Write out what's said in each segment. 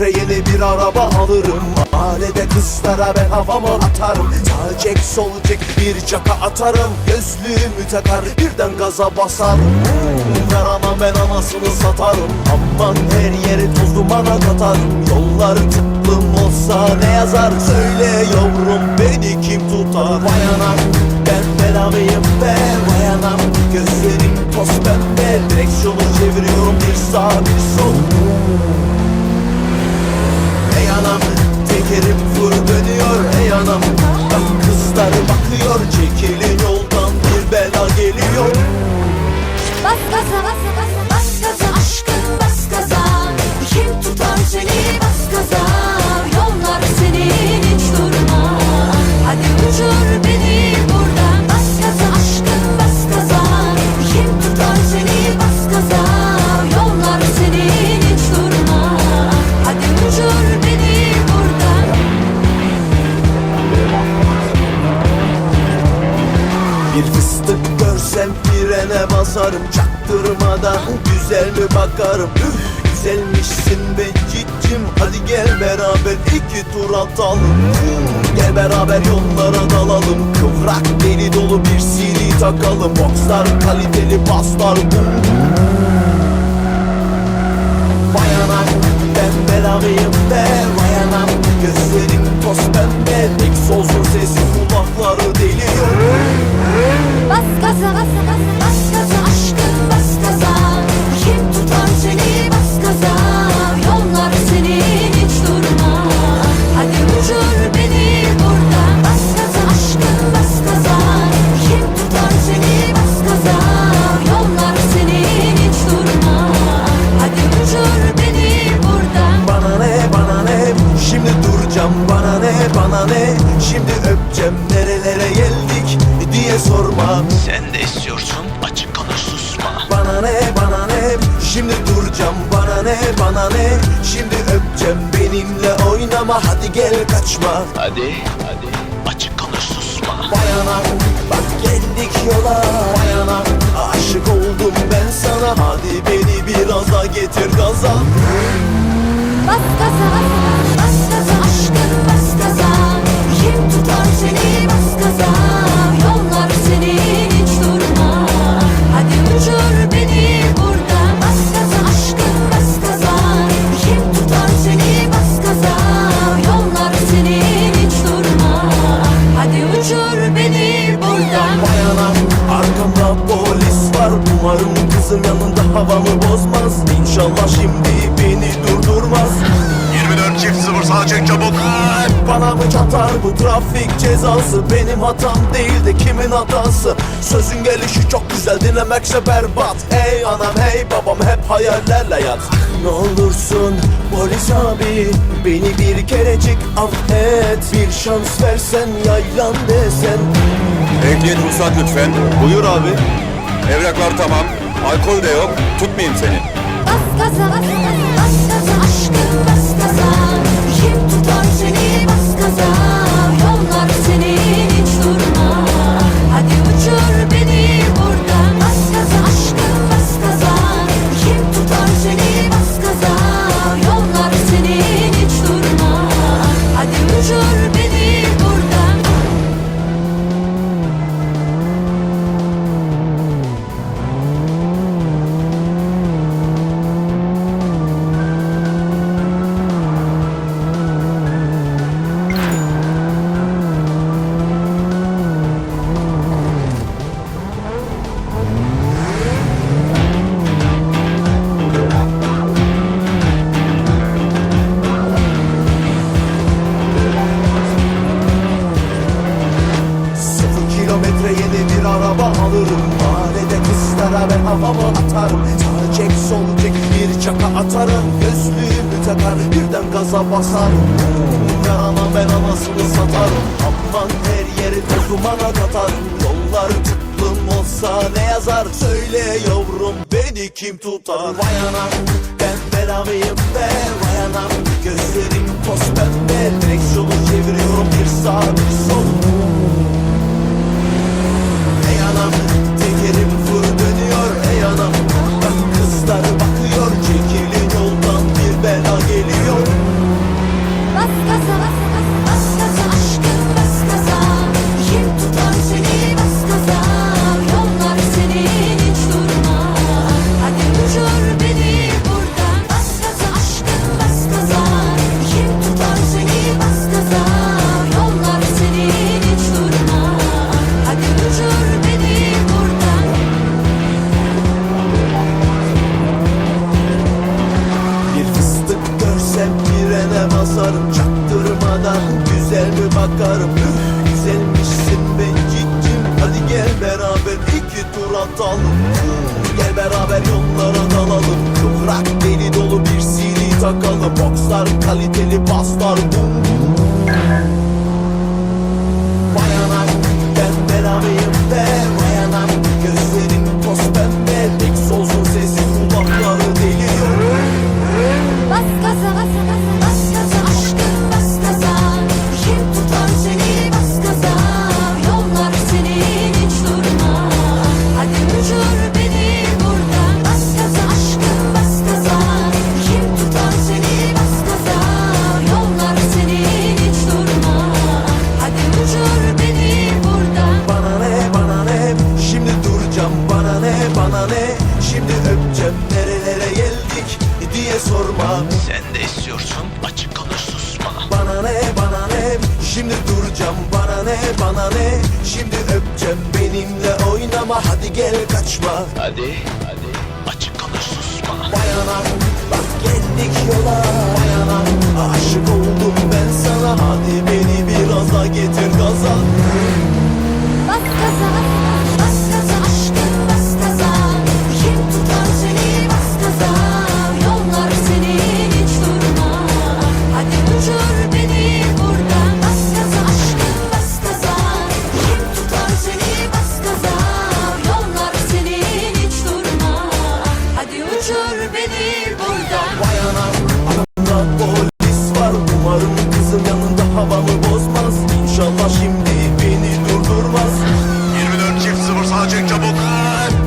kilometre yeni bir araba alırım. Mahallede kızlara ben havamı atarım. Sağ çek sol çek bir çaka atarım. Gözlüğümü takar birden gaza basarım. Ver ana ben anasını satarım. Aman her yeri toz dumana katarım. Yollar tıklım olsa ne yazar? Söyle yavrum beni kim tutar? Vay anam ben belamıyım be. Vay anam gözlerim toz pembe. Direksiyonu çeviriyorum bir sağ bir sol Bir fıstık görsem frene basarım. Çaktırmadan güzel mi bakarım? Üf güzelmişsin be cicim. Hadi gel beraber iki tur atalım. Gel beraber yollara dalalım. Kıvrak deli dolu bir CD takalım. Boxlar kaliteli baslar. bum ne bana ne? Şimdi öpeceğim benimle oynama hadi gel kaçma. Hadi hadi. Açık konuş susma. Vay anam bak geldik yola. Vay anam aşık oldum ben sana. Hadi beni biraz da getir gaza Bas gaza. Bas gaza bas Bana mı çatar bu trafik cezası Benim hatam değil de kimin hatası Sözün gelişi çok güzel dinlemekse berbat Hey anam hey babam hep hayallerle yat Ne olursun polis abi Beni bir kerecik affet Bir şans versen yaylan desen Ehliyet ruhsat lütfen. Buyur abi. Evraklar tamam. Alkol de yok. Tutmayayım seni. Bas gaza bas gaza bas gaza aşkım kızlara ben havamı atarım. Sol çek bir çaka atarım. Gözlüğümü takar birden gaza basarım. Ver ana ben anasını satarım. Aman her yeri toz dumana katarım Yollar tıklım olsa ne yazar? Söyle yavrum beni kim tutar? Vay anam ben belamıyım be. Vay anam gözlerim toz pembe. Direksiyonu çeviriyorum bir sağ bir sol atalım Gel beraber yollara dalalım. Bırak deli dolu bir CD takalım. Boxlar kaliteli baslar bum Bayanak ben belamıyım be Bayanak. Gözlerin şimdi duracağım bana ne bana ne? Şimdi öpeceğim benimle oynama. Hadi gel kaçma. Hadi hadi. Açık kalır susma. Bayanak bak geldik yola. Bayanak aşık oldum ben sana. Hadi beni biraz da getir gaza Uçur beni buradan Bayanak aklımda polis var. Umarım kızım yanında havamı bozmaz. İnşallah şimdi beni durdurmaz. 24 çift 0 sağa çek çabuk.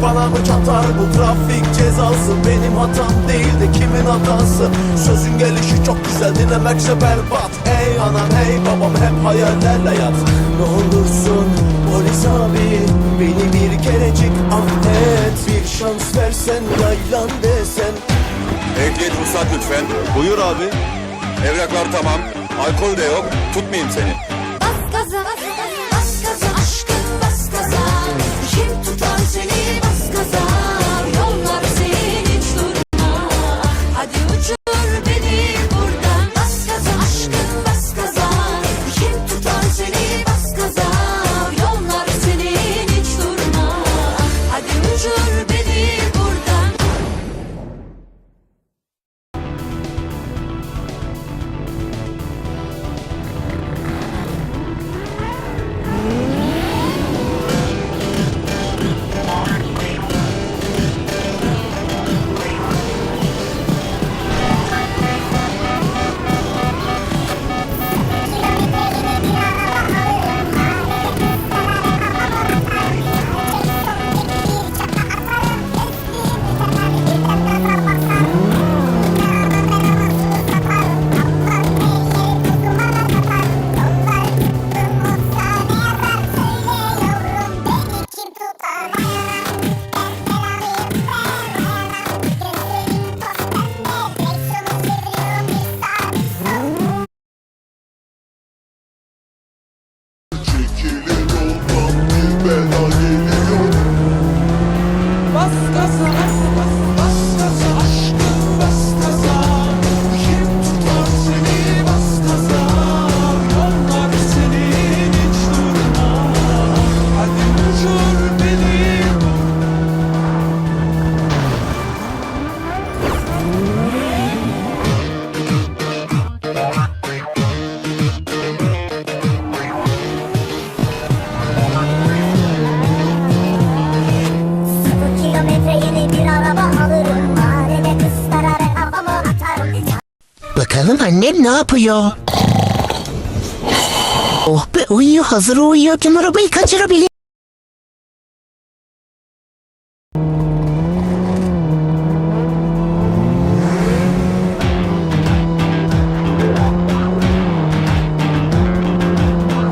Bana mı çatar bu trafik cezası? Benim hatam değil de kimin hatası? Sözün gelişi çok güzel dinlemekse berbat. Ey anam hey babam hep hayallerle yat. Ne olursun polis abi Beni bir kerecik affet Bir şans versen yaylan desen Ehliyet ruhsat lütfen. Buyur abi Evraklar tamam. Alkol de yok. Tutmayayım seni. Beni buradan annem ne yapıyor? Oh be uyuyor hazır uyuyorken arabayı kaçırabilir.